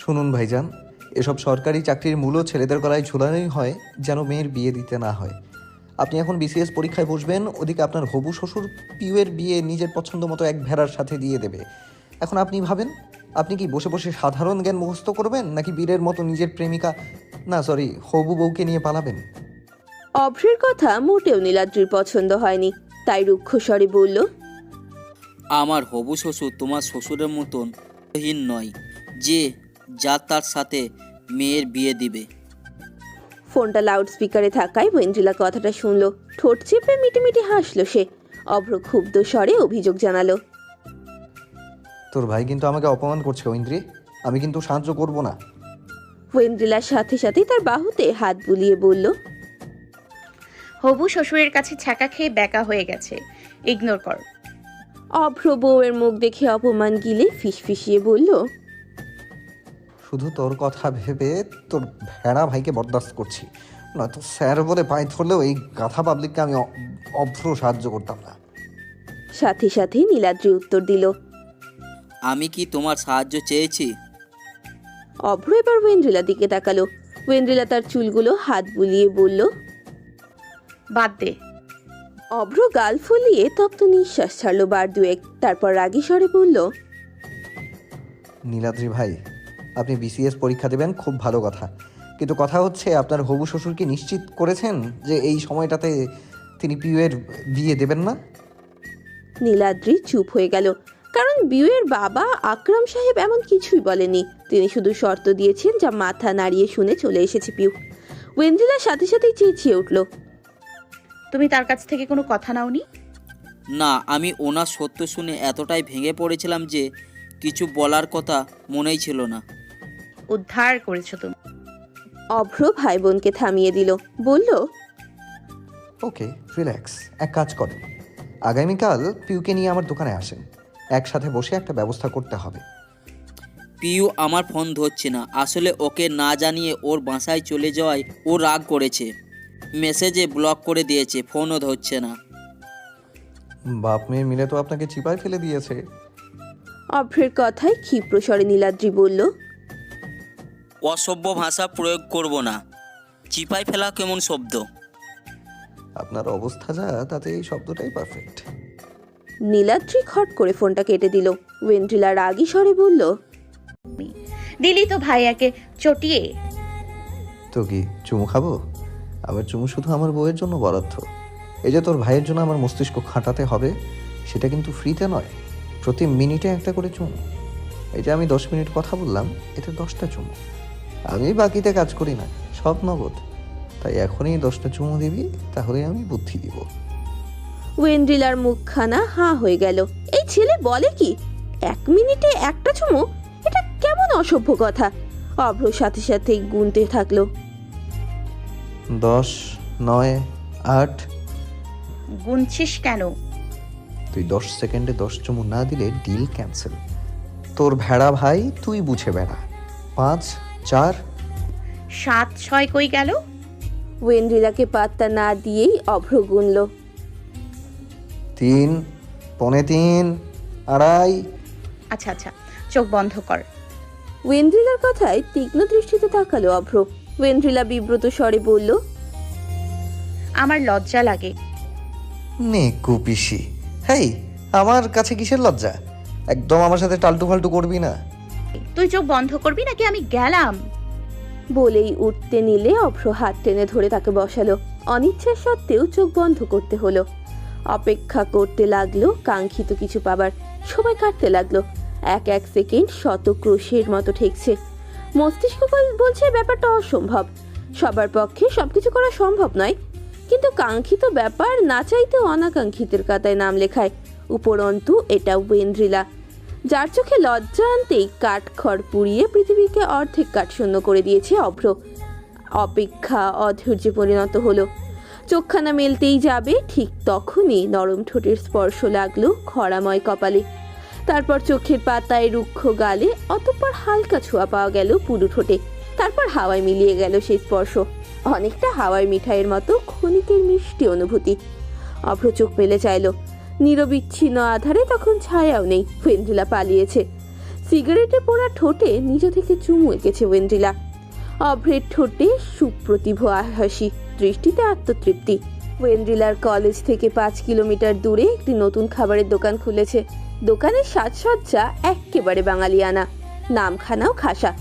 শুনুন ভাইজান, এসব সরকারি চাকরির মূলও ছেলেদের গলায় ঝুলানোই হয় যেন মেয়ের বিয়ে দিতে না হয়। আপনি এখন বিসিএস পরীক্ষায় বসবেন, ওদিকে আপনার হবু শ্বশুর পিউয়ের বিয়ে নিজের পছন্দ মতো এক ভেড়ার সাথে দিয়ে দেবে। এখন আপনি ভাবেন, আপনি কি বসে বসে সাধারণ জ্ঞান মুখস্থ করবেন, নাকি বীরের মতো নিজের প্রেমিকা, না সরি হবু বউকে নিয়ে পালাবেন? অভ্রের কথা মোটেও নীলাদ্রির পছন্দ হয়নি, তাই রুক্ষ স্বরে বলল আমার হবু শ্বশুর তোমার শ্বশুরের মতন হীন নয় যে যা তার সাথে মেয়ের বিয়ে দিবে। ফোনটা লাউড স্পিকারে থাকায় ওয়েন্দ্রিলা কথাটা শুনলো। ঠোঁট চেপে মিটিমিটি হাসলো সে। অভ্র ক্ষুব্ধ স্বরে অভিযোগ জানালো। তোর ভাই কিন্তু আমাকে অপমান করছে ঐন্দ্রি আমি কিন্তু সাহায্য করব না। ওয়েন্দ্রিলার সাথে সাথে তার বাহুতে হাত বুলিয়ে বলল হবু শ্বশুরের কাছে ছ্যাঁকা খেয়ে ব্যাকা হয়ে গেছে। ইগনোর কর। অভ্র বউয়ের মুখ দেখে অপমান গিলে ফিসফিসিয়ে বলল শুধু তোর কথা ভেবে তোর ভেড়া ভাইকে বরদাস্ত করছি। নয়তো স্যার বলে পায়ে ধরলেও এই গাথা পাবলিককে আমি অভ্র সাহায্য করতাম না। সাথে সাথে নীলাদ্রি উত্তর দিল আমি কি তোমার সাহায্য চেয়েছি? অভ্র এবার ওয়েন্দ্রিলার দিকে তাকালো। ওয়েন্দ্রিলা তার চুলগুলো হাত বুলিয়ে বলল বাদ দে। অভ্র গাল ফুলিয়ে তপ্ত নিঃশ্বাস ছাড়লো বার দুয়েক। তারপর রাগী স্বরে বলল নীলাদ্রি ভাই আপনি বিসিএস পরীক্ষা দেবেন খুব ভালো কথা। কিন্তু কথা হচ্ছে আপনার হবু শ্বশুরকে নিশ্চিত করেছেন যে এই সময়টাতে তিনি পিউয়ের বিয়ে দেবেন না? নীলাদ্রি চুপ হয়ে গেল। কারণ বিউয়ের বাবা আকরাম সাহেব এমন কিছুই বলেনি তিনি শুধু শর্ত দিয়েছেন যা মাথা নাড়িয়ে শুনে চলে এসেছে পিউ। ওয়েন্দ্রিলার সাথে সাথেই চেঁচিয়ে উঠল তুমি তার কাছ থেকে কোনো কথা নাওনি? না আমি ওনার সত্য শুনে এতটাই ভেঙে পড়েছিলাম যে কিছু বলার কথা মনেই ছিল না। উদ্ধার করেছ তুমি। অভ্র ভাই বোনকে থামিয়ে দিল বলল ওকে রিল্যাক্স এক কাজ করেন আগামীকাল পিউকে নিয়ে আমার দোকানে আসেন। একসাথে বসে একটা ব্যবস্থা করতে হবে। পিউ আমার ফোন ধরছে না। আসলে ওকে না জানিয়ে ওর বাসায় চলে যাওয়ায় ও রাগ করেছে। মেসেজে ব্লক করে দিয়েছে ফোনও ধরছে না। বাপ মেয়ে মিলে তো আপনাকে চিপায় ফেলে দিয়েছে। অভ্রের কথায় ক্ষিপ্র স্বরে নীলাদ্রি বলল অসভ্য ভাষা প্রয়োগ করব না। চিপায় ফেলা কেমন শব্দ? আপনার অবস্থা যা তাতে এই শব্দটাই পারফেক্ট নীলাদ্রি খট করে ফোনটা কেটে দিল। ওয়েন্দ্রিলা রাগী স্বরে বলল দিলি তো ভাইয়াকে চটিয়ে। তো কি চুমু খাব? আবার চুমু শুধু আমার বউয়ের জন্য বরাদ্দ। এই যে তোর ভাইয়ের জন্য আমার মস্তিষ্ক খাটাতে হবে, সেটা কিন্তু ফ্রিতে নয়। প্রতি মিনিটে একটা করে চুমু। এই যে আমি দশ মিনিট কথা বললাম, এতে দশটা চুমু। আমি বাকিতে কাজ করি না, সব নগদ। তাই এখনই দশটা চুমু দিবি, তাহলে আমি বুদ্ধি দিব। ওয়েন্ড্রিলার মুখখানা হাঁ হয়ে গেল। এই ছেলে বলে কি, এক মিনিটে একটা চুমু? এটা কেমন অসভ্য কথা। অভ্র সাথে সাথে গুনতে থাকল। দশ নয় আট। গুনছিস কেন? তুই দশ সেকেন্ডে দশ চুমু না দিলে ডিল ক্যান্সেল তোর ভেড়া ভাই তুই বুঝে বেড়া। পাঁচ চার। সাত ছয় কই গেল? ওয়েন্ড্রিলাকে পাত্তা না দিয়েই অভ্র গুনল। তিন পনে তিন আড়াই। আচ্ছা আচ্ছা চোখ বন্ধ কর। ওয়েন্ড্রিলার কথায় তীক্ষ্ণ দৃষ্টিতে তাকালো অভ্র। ওয়েন্ড্রিলা বিব্রত স্বরে বলল আমার লজ্জা লাগে। নে কুপিসি। হেই আমার কাছে কিসের লজ্জা? একদম আমার সাথে টালটু ফালটু করবি না। তুই চোখ বন্ধ করবি নাকি আমি গেলাম? বলেই উঠতে নিলে অভ্র হাত টেনে ধরে তাকে বসালো। অনিচ্ছা সত্ত্বেও চোখ বন্ধ করতে হলো। অপেক্ষা করতে লাগল কাঙ্ক্ষিত কিছু পাবার। সময় কাটতে লাগল। এক এক সেকেন্ড শত ক্রোশের মতো ঠেকছে। মস্তিষ্ক বলছে ব্যাপারটা অসম্ভব। সবার পক্ষে সবকিছু করা সম্ভব নয়। কিন্তু কাঙ্ক্ষিত ব্যাপার না চাইতে অনাকাঙ্ক্ষিতের কাতায় নাম লেখায়। উপরন্তু, এটা ওয়েন্দ্রিলা। যার চোখে লজ্জা আনতেই কাঠ খড় পুড়িয়ে পৃথিবীকে অর্ধেক কাঠ শূন্য করে দিয়েছে অভ্র। অপেক্ষা অধৈর্যে পরিণত হলো। চোখখানা মেলতেই যাবে, ঠিক তখনই নরম ঠোঁটের স্পর্শ লাগল খরাময় কপালে। তারপর চোখের পাতায় রুক্ষ গালে, অতঃপর হালকা ছোঁয়া পাওয়া গেল পুরু ঠোঁটে। তারপর হাওয়ায় মিলিয়ে গেল সেই স্পর্শ। অনেকটা হাওয়ার মিঠাইয়ের মতো ক্ষণিকের মিষ্টি অনুভূতি। অভ্র চোখ মেলে চাইলো। নিরবিচ্ছিন্ন আধারে তখন ছায়াও নেই ওয়েন্দ্রিলা পালিয়েছে। সিগারেটে পোড়া ঠোঁটে নিজ থেকে চুমু এঁকেছে ওয়েন্দ্রিলা অভ্রের ঠোঁটে সুপ্রতিভ হাসি, দৃষ্টিতে আত্মতৃপ্তি। ওয়েন্দ্রিলার কলেজ থেকে পাঁচ কিলোমিটার দূরে একটি নতুন খাবারের দোকান খুলেছে। দোকানের সাজসজ্জা এক্কেবারে বাঙালিয়ানা। নামখানাও খাসা।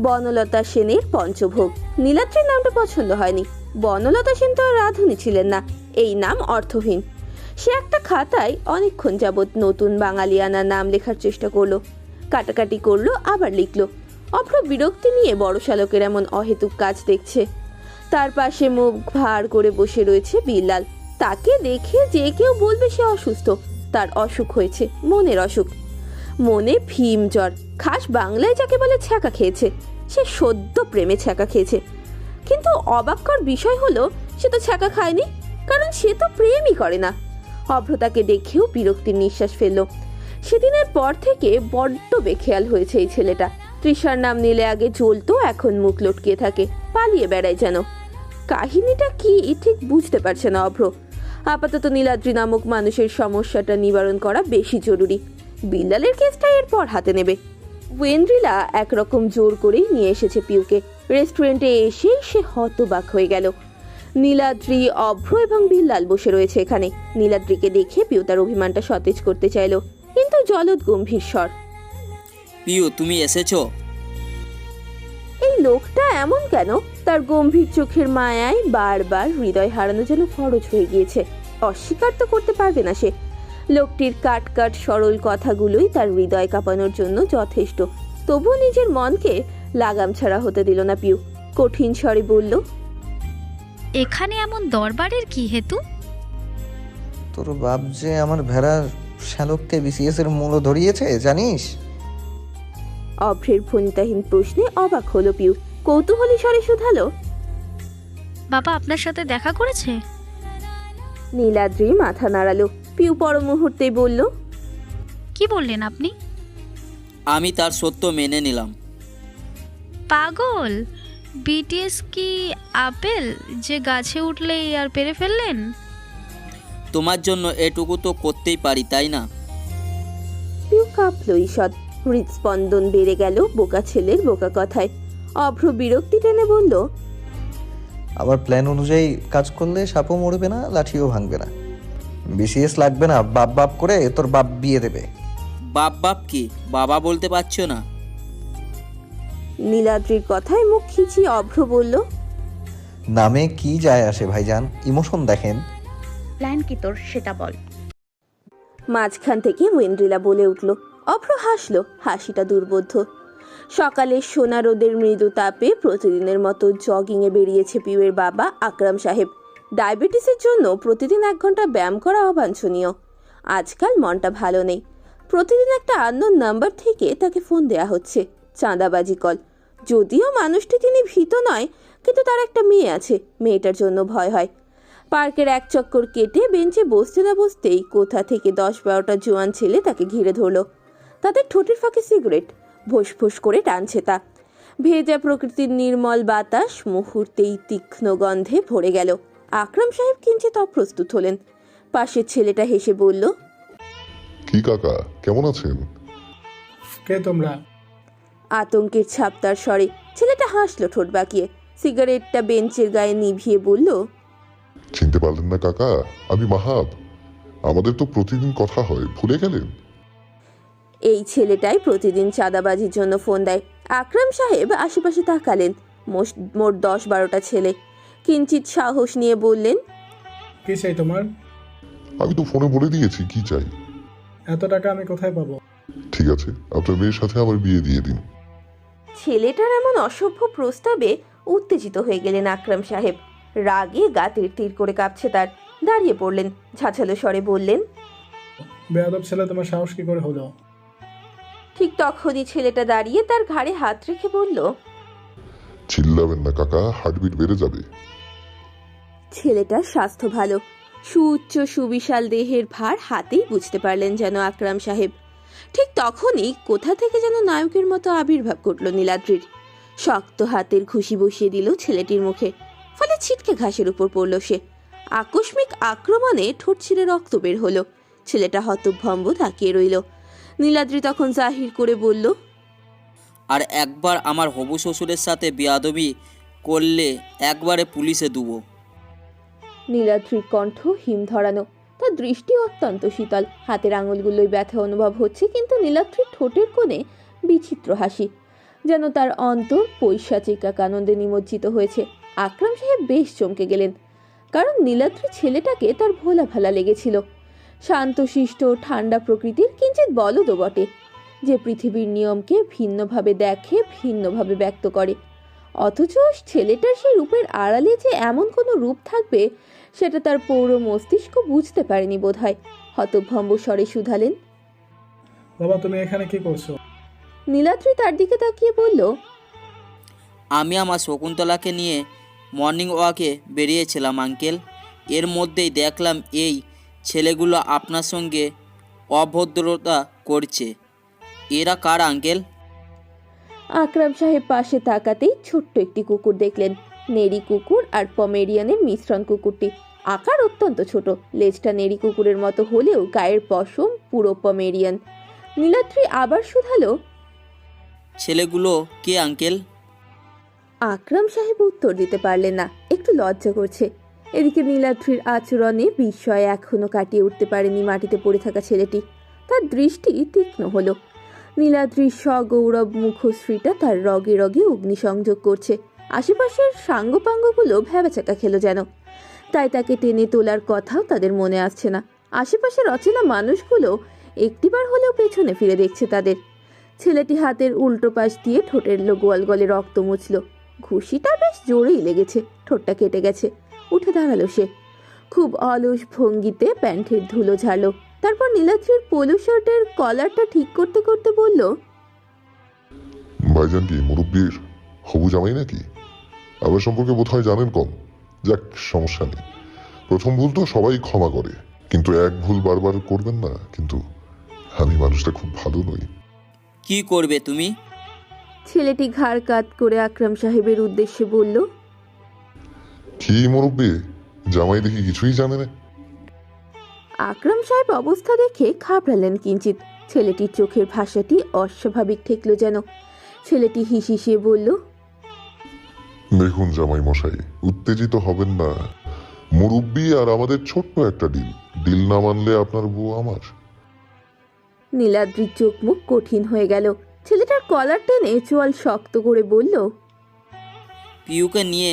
বনলতা সেনের পঞ্চভোগ। নীলাদ্রির নামটা পছন্দ হয়নি। বনলতা সেন তো রাঁধুনি ছিলেন না। এই নাম অর্থহীন। সে একটা খাতায় অনেকক্ষণ যাবৎ নতুন বাঙালিয়ানা নাম লেখার চেষ্টা করল। কাটাকাটি করল, আবার লিখলো। অভ্র বিরক্তি নিয়ে বড় শালকের এমন অহেতুক কাজ দেখছে। তার পাশে মুখ ভার করে বসে রয়েছে বিল্লাল। তাকে দেখে যে কেউ বলবে সে অসুস্থ। তার অসুখ হয়েছে, মনের অসুখ। মনে ভীম জ্বর, খাস বাংলায় যাকে বলে ছ্যাঁকা খেয়েছে। সে সদ্য প্রেমে ছ্যাঁকা খেয়েছে। কিন্তু অবাক্যর বিষয় হলো, সে তো ছ্যাঁকা খায়নি, কারণ সে তো প্রেমই করে না। অভ্রতাকে দেখেও বিরক্তির নিঃশ্বাস ফেলল। সেদিনের পর থেকে বড্ড বেখেয়াল হয়েছে এই ছেলেটা। তৃষার নাম নিলে আগে জ্বলতো, এখন মুখ লটকিয়ে থাকে, পালিয়ে বেড়ায় যেন। কাহিনীটা কি, ঠিক বুঝতে পারছে না অভ্র। আপাতত নীলাদ্রি নামক মানুষের সমস্যাটা নিবারণ করা বেশি জরুরি। বিল্লালের কেসটা এরপর হাতে নেবে। ওয়েন্দ্রিলা একরকম জোর করেই নিয়ে এসেছে পিউকে। রেস্টুরেন্টে এসে সে হতবাক হয়ে গেল। নীলাদ্রি অভ্র এবং বিল্লাল বসে রয়েছে এখানে। নীলাদ্রিকে দেখে পিউ তার অভিমানটা সতেজ করতে চাইলো কিন্তু জলদ গম্ভীর স্বর। পিউ তুমি এসেছ? এই লোকটা এমন কেন? তার গম্ভীর চোখের মায়ায় বারবার হৃদয় হারানো যেন ফরজ হয়ে গিয়েছে। অস্বীকার তো করতে পারবে না সে। লোকটির কাট কাট সরল কথাগুলোই তার হৃদয় কাঁপানোর জন্য যথেষ্ট। তবুও নিজের মনকে লাগাম ছাড়া হতে দিল না পিউ। কঠিন স্বরে বলল এখানে এমন দরবারের কি হেতু? তোর বাপ যে আমার ভেড়ার শ্যালককে বিসিএস এর মূল্য ধরিয়েছে জানিস? অভ্রের ভনিতাহীন প্রশ্নে অবাক হলো পিউ। কৌতূহলী স্বরে শুধালো বাবা আপনার সাথে দেখা করেছে? নীলাদ্রি মাথা নাড়ালো। পিউ পর মুহূর্তেই বলল কি বললেন আপনি? আমি তার সত্য মেনে নিলাম। পাগল? বিটিএস কি আপেল? যে গাছে উঠলেই আর পেরে ফেললেন? তোমার জন্য এটুকু তো করতেই পারি তাই না? পিউ কাঁপলো ঈষৎ। হৃদস্পন্দন বেড়ে গেল বোকা ছেলের বোকা কথায়। অভ্র বিরক্তি টেনে বলল আমার প্ল্যান অনুযায়ী কাজ করলে সাপও মরবে না লাঠিও ভাঙবে না। বিসিএস লাগবে না বাপ বাপ করে তোর বাপ বিয়ে দেবে। বাপ বাপ কি? বাবা বলতে পারছ না? নীলাদ্রির কথায় মুখ খিচিয়ে অভ্র বলল নামে কি যায় আসে ভাইজান? ইমোশন দেখেন। প্ল্যান কি তোর সেটা বল। মাঝখান থেকে ওয়েন্দ্রিলা বলে উঠল। অভ্র হাসলো হাসিটা দুর্বোধ্য। সকালে সোনা রোদের মৃদু তাপে প্রতিদিনের মতো জগিংয়ে বেরিয়েছে পিউয়ের বাবা আকরাম সাহেব। ডায়াবেটিসের জন্য প্রতিদিন এক ঘণ্টা ব্যায়াম করা অবাঞ্ছনীয়। আজকাল মনটা ভালো নেই। প্রতিদিন একটা আননোন নাম্বার থেকে তাকে ফোন দেয়া হচ্ছে, চাঁদাবাজি কল যদিও মানুষটি তিনি ভীত নয়, কিন্তু তার একটা মেয়ে আছে, মেয়েটার জন্য ভয় হয়। পার্কের এক চক্কর কেটে বেঞ্চে বসতে না বসতেই কোথা থেকে দশ বারোটা জোয়ান ছেলে তাকে ঘিরে ধরলো। তাদের ঠোঁটের ফাঁকে সিগারেট ভোস ভোস করে টানছে তা। ভেজা প্রকৃতির নির্মল বাতাস মুহূর্তেই তীক্ষ্ণ গন্ধে ভরে গেল। আকরাম সাহেব কিঞ্চিত অপ্রস্তুত হলেন। পাশের ছেলেটা হেসে বলল কি কাকা কেমন আছেন? কে তোমরা? আতঙ্কের ছাপ তার স্বরে। ছেলেটা হাসলো ঠোঁট বাঁকিয়ে। সিগারেটটা বেঞ্চের গায়ে নিভিয়ে বলল চিনতে পারলেন না কাকা আমি মাহাব। আমাদের তো প্রতিদিন কথা হয় ভুলে গেলেন? এই ছেলেটাই প্রতিদিন চাঁদাবাজির জন্য ফোন দেয়। আকরাম সাহেব আশেপাশে তাকালেন। মোট দশ বারোটা ছেলে। কিঞ্চিত সাহস নিয়ে বললেন কি চাই তোমার? আমি তো ফোনে বলে দিয়েছি কি চাই? এত টাকা আমি কোথায় পাবো? ঠিক আছে আপনার মেয়ের সাথে আমার বিয়ে দিয়ে দিন। ছেলেটার এমন অসভ্য প্রস্তাবে উত্তেজিত হয়ে গেলেন আকরাম সাহেব। রাগে গা তীর তীর করে কাঁপছে তার। দাঁড়িয়ে পড়লেন ঝাঁঝালো স্বরে বললেন বেয়াদব ছেলে তোমার সাহস কি করে হলো? ঠিক তখনই ছেলেটা দাঁড়িয়ে তার ঘাড়ে হাত রেখে বলল চিল্লাবেন না কাকা হার্টবিট বেড়ে যাবে। ছেলেটার স্বাস্থ্য ভালো সুউচ্চ সুবিশাল দেহের ভার হাতেই বুঝতে পারলেন যেন আকরাম সাহেব। ঠিক তখনই কোথা থেকে যেন নায়কের মতো আবির্ভাব ঘটল নীলাদ্রির। শক্ত হাতের ঘুষি বসিয়ে দিল ছেলেটির মুখে ফলে ছিটকে ঘাসের উপর পড়ল সে। আকস্মিক আক্রমণে ঠোঁট ছিঁড়ে রক্ত বের হলো। ছেলেটা হতভম্ব তাকিয়ে রইল। নীলাদ্রি তখন জাহির করে বলল আর একবার আমার হবু শ্বশুরের সাথে বিয়াদবি করলে একবারে পুলিশে দেবো। নীলাদ্রির কণ্ঠ হিম ধরানো। তার দৃষ্টি অত্যন্ত শীতল। হাতের আঙুলগুলোই ব্যথা অনুভব হচ্ছে কিন্তু নীলাদ্রির ঠোঁটের কোণে বিচিত্র হাসি। যেন তার অন্তর পৈশাচিক এক আনন্দে নিমজ্জিত হয়েছে। আকরাম সাহেব বেশ চমকে গেলেন। কারণ নীলাদ্রি ছেলেটাকে তার ভোলা ভালা লেগেছিল। শান্তশিষ্ট ঠান্ডা প্রকৃতির কিঞ্চিত বলদও বটে যে পৃথিবীর নিয়মকে ভিন্নভাবে দেখে ভিন্নভাবে ব্যক্ত করে। অথচ ছেলেটার সেই রূপের আড়ালে যে এমন কোনো রূপ থাকবে সেটা তার পৌর মস্তিষ্ক বুঝতে পারেনি বোধ হয় হতভম্ব স্বরে শুধালেন। বাবা তুমি এখানে কি করছ? নীলাদ্রি তার দিকে তাকিয়ে বলল আমি আমার শকুন্তলাকে নিয়ে মর্নিং ওয়াকে বেরিয়েছিলাম আঙ্কেল। এর মধ্যেই দেখলাম এই ছেলেগুলো আপনার সঙ্গে অভদ্রতা করছে। এরা কার আঙ্কেল? আকরাম সাহেব পাশে তাকাতেই ছোট্ট একটি কুকুর দেখলেন। নেড়ি কুকুর আর পমেরিয়ানের মিশ্রণ কুকুরটি। আকার অত্যন্ত ছোট। লেজটা নেড়ি কুকুরের মতো হলেও গায়ের পশম পুরো পমেরিয়ান। নীলাদ্রি আবার শুধালো ছেলেগুলো কে আঙ্কেল? আকরাম সাহেব উত্তর দিতে পারলেন না। একটু লজ্জা করছে। এদিকে নীলাদ্রির আচরণে বিস্ময় এখনও কাটিয়ে উঠতে পারেনি মাটিতে পড়ে থাকা ছেলেটি। তার দৃষ্টি তীক্ষ্ণ হলো। নীলাদ্রির সগৌরব মুখশ্রীটা তার রগে রগে অগ্নিসংযোগ করছে। আশেপাশের সাঙ্গপাঙ্গগুলো ভ্যাবাচাকা খেলো যেন। তাই তাকে টেনে তোলার কথাও তাদের মনে আসছে না। আশেপাশের অচেনা মানুষগুলো একটিবার হলেও পেছনে ফিরে দেখছে তাদের। ছেলেটি হাতের উল্টো পাশ দিয়ে ঠোঁটের গোয়াল গলে রক্ত মুছল। ঘুষিটা বেশ জোরেই লেগেছে। ঠোঁটটা কেটে গেছে। উঠে দাঁড়াল সে। খুব অলস ভঙ্গিতে প্যান্টের ধুলো ঝাড়লো। তারপর নীলাদ্রির পোলো শার্টের কলারটা ঠিক করতে করতে বলল ভাইজান কি মুরব্বীর হবু জামাই নাকি? আমার সম্পর্কে বোধহয় জানেন কম। যাক সমস্যা নেই। প্রথম ভুল তো সবাই ক্ষমা করে। কিন্তু এক ভুল বারবার করবেন না কিন্তু আমি মানুষটা খুব ভালো নই। কি করবে তুমি? ছেলেটি ঘাড় কাত করে আকরাম সাহেবের উদ্দেশ্যে বলল কি মুরব্বী? জামাই দেখি কিছুই জানে না। আকরাম সাহেব অবস্থা দেখে ঘাবড়ালেন কিঞ্চিত ছেলেটির চোখের ভাষাটি অস্বাভাবিক ঠেকলো যেন। ছেলেটি হিসিয়ে বলল দেখুন জামাই মশাই উত্তেজিত হবেন না। মুরব্বী আর আমাদের ছোট্ট একটা ডিল ডিল না মানলে আপনার বউ আমার। নীলাদ্রির চোখ মুখ কঠিন হয়ে গেল। ছেলেটার কলার টেনে চোয়াল শক্ত করে বলল পিউকে নিয়ে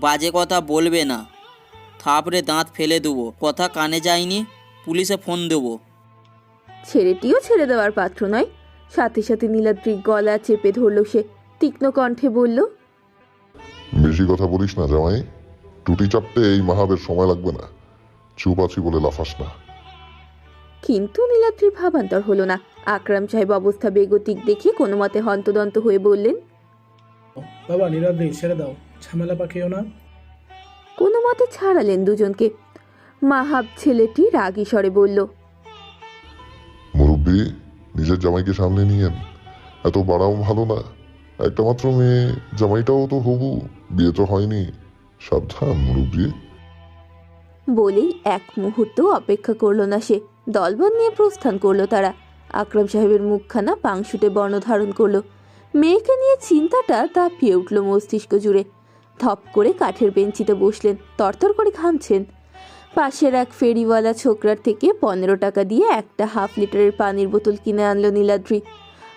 বাজে কথা বলবে না। থাপড়ে দাঁত ফেলে দেবো। কথা কানে যায়নি পুলিশে ফোন দেবো। ছেলেটিও ছেড়ে দেওয়ার পাত্র নয়। সাথে সাথে নীলাদ্রির গলা চেপে ধরল সে। তীক্ষ্ণ কণ্ঠে বলল বেশি কথা বলিস না জামাই। টুটি চাপতে এই মাহাবের সময় লাগবে না। চুপ আছি বলে লাফাস না। কিন্তু নীলাদ্রির ভাবান্তর হলো না। আকরাম সাহেব অবস্থা বেগতিক দেখে কোনো মতে হন্তদন্ত হয়ে বললেন বাবা নীলাদ্রি ছেড়ে দাও। ঝামেলা পাকিও না। কোনো মতে ছাড়ালেন দুজনকে। মাহাব ছেলেটি রাগী স্বরে বলল মুরব্বী নিজের জামাইকে সামনে নিয়েন। এত বাড়াও ভালো না। একটা মাত্র মেয়ে জামাইটাও তো হবু। বিয়ে তো হয়নি। সাবধান মুরব্বী। বলেই এক মুহূর্ত অপেক্ষা করল না সে। দলবল নিয়ে প্রস্থান করল তারা। আকরাম সাহেবের মুখখানা পাংশুটে বর্ণ ধারণ করল। মেয়েকে নিয়ে চিন্তাটা তাপিয়ে উঠল মস্তিষ্ক জুড়ে। ধপ করে কাঠের বেঞ্চিতে বসলেন তরতর করে ঘামছেন। পাশের এক ফেরিওয়ালা ছোকরার থেকে পনেরো টাকা দিয়ে একটা হাফ লিটারের পানির বোতল কিনে আনলো নীলাদ্রি।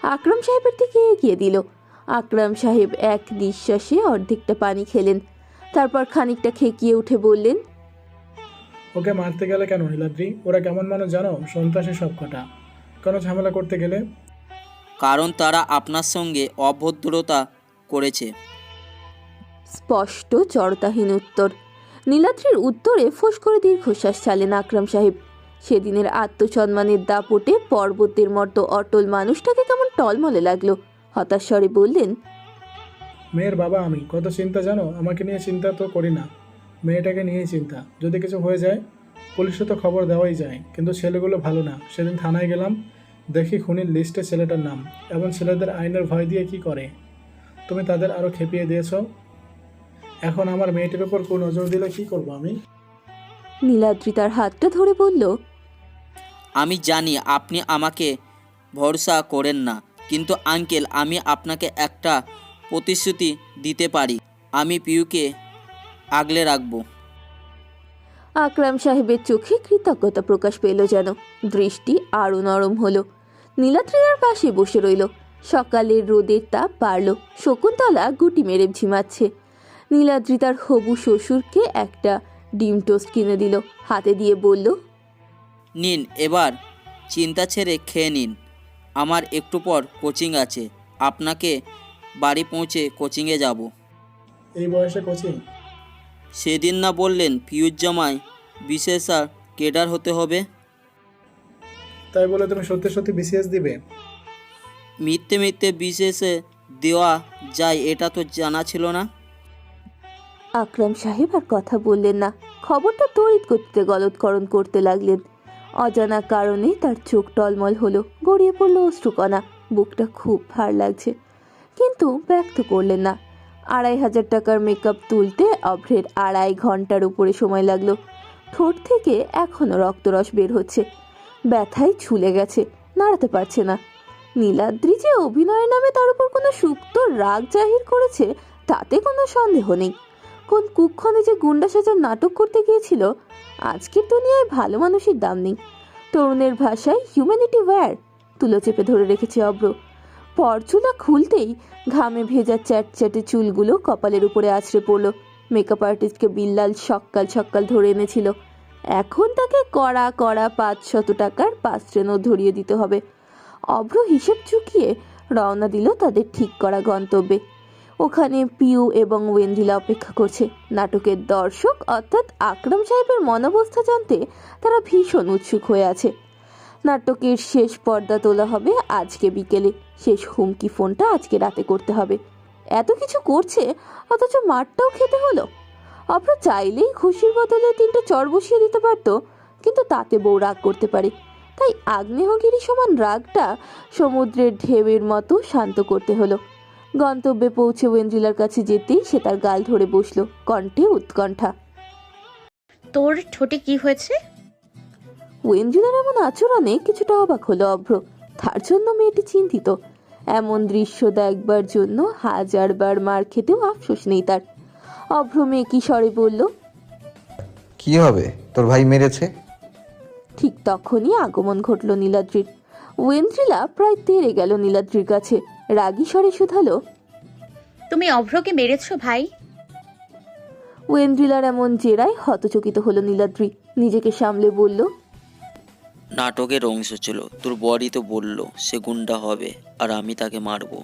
আকরাম সাহেবের দিকে এগিয়ে দিল। আকরাম সাহেব এক নিঃশ্বাসে অর্ধেকটা পানি খেলেন। তারপর খানিকটা খেকিয়ে উঠে বললেন ওকে মারতে গেলে কেন নীলাদ্রি? ওরা কেমন মানুষ জানো? সন্ত্রাসী সব কটা। কেন ঝামেলা করতে গেলে? কারণ তারা আপনার সঙ্গে অভদ্রতা করেছে। স্পষ্ট জড়তাহীন উত্তর। নীলাদ্রির উত্তরে ফোঁস করে দীর্ঘশ্বাস চালেন আকরাম সাহেব। সেদিনের আত্মসম্মানের দাপটে পর্বতের মতো অটল মানুষটাকে কেমন টলমলে লাগল। হতাশ স্বরে বললেন, মেয়ের বাবা আমি, কত চিন্তা জানো? আমাকে নিয়ে চিন্তা তো করি না। মেয়েটাকে নিয়েই চিন্তা। যদি কিছু হয়ে যায়, পুলিশে তো খবর দেওয়াই যায়। কিন্তু ছেলেগুলো ভালো না। সেদিন থানায় গেলাম, দেখি খুনির লিস্টে ছেলেটার নাম। এবং ছেলেদের আইনের ভয় দিয়ে কি করে? তুমি তাদের আরও খেপিয়ে দিয়েছ। এখন আমার মেয়েটির ওপর কোন নজর দিলে কি করব আমি? নীলাদ্রি তার হাতটা ধরে বলল আমি জানি আপনি আমাকে ভরসা করেন না কিন্তু আঙ্কেল আমি আপনাকে একটা প্রতিশ্রুতি দিতে পারি। আমি পিউকে আগলে রাখব। আকরাম সাহেবের চোখে কৃতজ্ঞতা প্রকাশ পেল যেন দৃষ্টি আরও নরম হলো। নীলাত্রিয়ার পাশে বসে রইল। সকালের রোদের তাপ বাড়ল। শকুন্তলা গুটি মেরে ঝিমাচ্ছে। নীলাদ্রি তার হবু শ্বশুরকে একটা ডিম টোস্ট কিনে দিল। হাতে দিয়ে বলল নিন এবার চিন্তা ছেড়ে খেয়ে নিন। আমার একটু পর কোচিং আছে। আপনাকে বাড়ি পৌঁছে কোচিংয়ে যাব। এই বয়সে কোচিং? সেদিন না বললেন পিউর জামায় বিশেষ আর কেডার হতে হবে? তাই বলে তুমি সত্যি সত্যি বিসিএস দিবে? মিথ্যে মিথ্যে বিশেষে দেওয়া যায় এটা তো জানা ছিল না। আকরাম সাহেব আর কথা বললেন না। খবরটা তড়িৎ গতিতে গলৎকরণ করতে লাগলেন। অজানা কারণে তার চোখ টলমল হলো, গড়িয়ে পড়ল অশ্রুকণা। বুকটা খুব ভার লাগছে, কিন্তু ব্যক্ত করলেন না। আড়াই হাজার টাকার মেকআপ তুলতে অভ্রের আড়াই ঘণ্টার উপরে সময় লাগল। ঠোঁট থেকে এখনও রক্তরস বের হচ্ছে। ব্যথায় ছুলে গেছে, নাড়াতে পারছে না। নীলাদ্রি যে অভিনয়ের নামে তার উপর কোনো সুক্ত রাগ জাহির করেছে, তাতে কোনো সন্দেহ নেই। কোন কুক্ষণে যে গুন্ডা সাজার নাটক করতে গিয়েছিল, আজকের দুনিয়ায় ভালো মানুষের দাম নেই। তরুণের ভাষায় হিউম্যানিটি ওয়্যার তুলো চেপে ধরে রেখেছে অব্র পরচুলা খুলতেই ঘামে ভেজা চ্যাটচ্যাটে চুলগুলো কপালের উপরে আছড়ে পড়ল। মেকআপ আর্টিস্টকে বিল্লাল সক্কাল সক্কাল ধরে এনেছিল। এখন তাকে কড়া কড়া পাঁচ শত টাকার পাঁচ ট্রেনও ধরিয়ে দিতে হবে। অভ্র হিসেব চুকিয়ে রওনা দিল তাদের ঠিক করা গন্তব্যে। ওখানে পিউ এবং ওয়েন্ডিলা অপেক্ষা করছে। নাটকের দর্শক অর্থাৎ আকরাম সাহেবের মনোবস্থা জানতে তারা ভীষণ উৎসুক হয়ে আছে। নাটকের শেষ পর্দা তোলা হবে আজকে বিকেলে। শেষ হুমকি ফোনটা আজকে রাতে করতে হবে। এত কিছু করছে, অথচ মাঠটাও খেতে হলো। অপ্র চাইলেই খুশির বদলে তিনটে চর বসিয়ে দিতে পারতো, কিন্তু তাতে বউ রাগ করতে পারে। তাই আগ্নেয়গিরি সমান রাগটা সমুদ্রের ঢেউয়ের মতো শান্ত করতে হলো। গন্তব্যে পৌঁছে ওয়েন্দ্রিলার কাছে যেতেই সে তার গাল ধরে বসল কণ্ঠে উৎকণ্ঠা। তোর ঠোঁটে কি হয়েছে? ওয়েন্দ্রিলার এমন আচরণে কিছুটা অবাক হলো অভ্র। তার জন্য মেয়েটি চিন্তিত। এমন দৃশ্য দেখবার জন্য হাজারবার মার খেতেও আফসোস নেই তার। অভ্র মেয়ে কি স্বরে বলল কি হবে? তোর ভাই মেরেছে? ঠিক তখনই আগমন ঘটল নীলাদ্রির। ওয়েন্দ্রিলা প্রায় তেরে গেল নীলাদ্রির কাছে। রাগী স্বরে শুধালো তুমি অভ্রকে মেরেছো ভাই। ওয়েন্দ্রিলার এমন জেরায় হতচকিত হলো নীলাদ্রি। নিজেকে সামলে বলল নাটকের অংশ ছিল তোর বডি তো বলল সে গুন্ডা হবে আর আমি তাকে মারবো।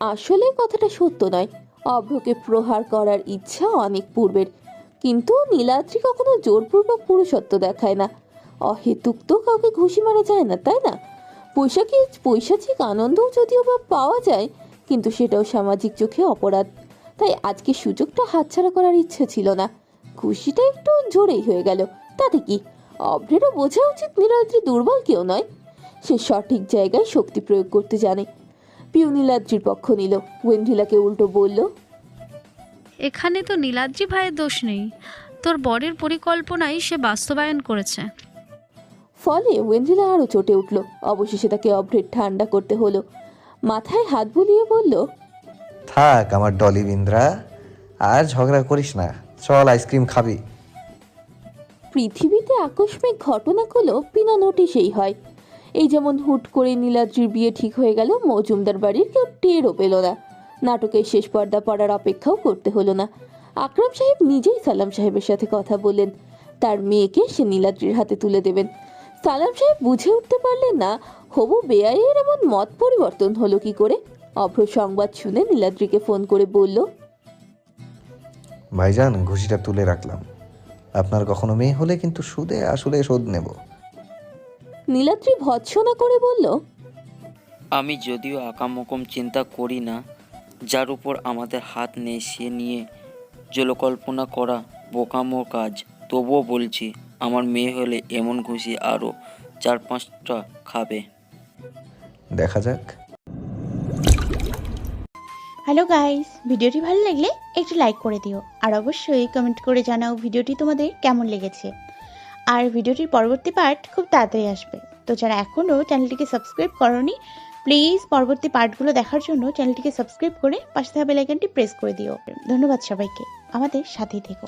আসলে কথাটা সত্য নয়। অভ্রকে প্রহার করার ইচ্ছা অনেক পূর্বের কিন্তু নীলাদ্রি কখনো জোরপূর্বক পুরুষত্ব দেখায় না। অহেতুক তো কাউকে ঘুষি মারা যায় না তাই না? পৈশাকে পৈশাচিক আনন্দও যদিও বা পাওয়া যায়, কিন্তু সেটাও সামাজিক চোখে অপরাধ। তাই আজকে সুযোগটা হাতছাড়া করার ইচ্ছে ছিল না। খুশিটা একটু জোরেই হয়ে গেল। তাতে কি? অভ্রেরও বোঝা উচিত নীলাদ্রি দুর্বল কেউ নয়। সে সঠিক জায়গায় শক্তি প্রয়োগ করতে জানে। পিউ নীলাদ্রির পক্ষ নিল। ওয়েন্ডিলাকে উল্টো বলল, এখানে তো নীলাদ্রি ভাইয়ের দোষ নেই। তোর বরের পরিকল্পনাই সে বাস্তবায়ন করেছে। ফলে ওয়েন্ডিলা আরও চটে উঠল। অবশেষে তাকে অভ্রের ঠান্ডা করতে হলো। মাথায় হাত বুলিয়ে বলল থাক আমার ডলি বিন্দ্রা আর ঝগড়া করিস না। চল আইসক্রিম খাবি। পৃথিবীতে আকস্মিক ঘটনাগুলো বিনা নোটিশেই হয়। এই যেমন হুট করে নীলাদ্রির বিয়ে ঠিক হয়ে গেল মজুমদার বাড়ির কেউ টেরও পেল না। নাটকের শেষ পর্দা পড়ার অপেক্ষাও করতে হলো না। আকরাম সাহেব নিজেই সালাম সাহেবের সাথে কথা বললেন। তার মেয়েকে সে নীলাদ্রির হাতে তুলে দেবেন। সালাম সাহেব বুঝে উঠতে পারলেন না হবু বেআইয়ের এমন মত পরিবর্তন হলো কি করে? অভ্র সংবাদ শুনে নীলাদ্রিকে ফোন করে বলল ভাইজান ঘুষিটা তুলে রাখলাম। আপনার কখনো মেয়ে হলে কিন্তু সুদে আসলে শোধ নেব। নীলাদ্রি ভৎসনা করে বলল আমি যদিও আকামকম চিন্তা করি না যার উপর আমাদের হাত নেই সে নিয়ে জলকল্পনা করা বোকামো কাজ তবুও বলছি আমার মেয়ে হলে এমন খুশি আরও চার পাঁচটা খাবে। দেখা যাক। হ্যালো গাইস ভিডিওটি ভালো লাগলে একটু লাইক করে দিও। আর অবশ্যই কমেন্ট করে জানাও ভিডিওটি তোমাদের কেমন লেগেছে। আর ভিডিওটির পরবর্তী পার্ট খুব তাড়াতাড়ি আসবে। তো যারা এখনও চ্যানেলটিকে সাবস্ক্রাইব করনি প্লিজ পরবর্তী পার্টগুলো দেখার জন্য চ্যানেলটিকে সাবস্ক্রাইব করে পাশে থাকা বেল আইকনটি প্রেস করে দিও। ধন্যবাদ সবাইকে। আমাদের সাথেই থেকো।